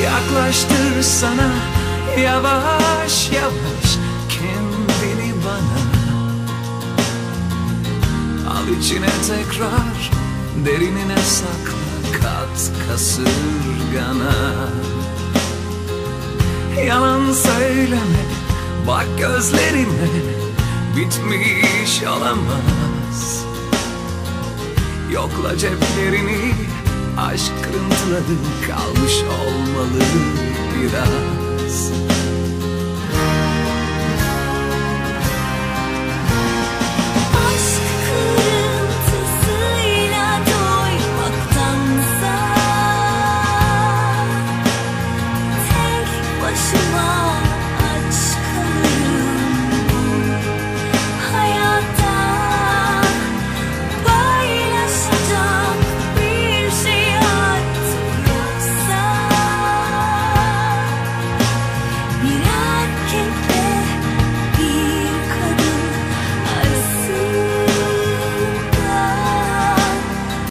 Yaklaştır sana. Yavaş yavaş. Kendini bana. Al içine tekrar. Derinine sakla. Kat kasırgana. Yalan söyleme. Bak gözlerime bitmiş olamaz. Yokla ceplerini aşk kırıntıları kalmış olmalı biraz. Aşk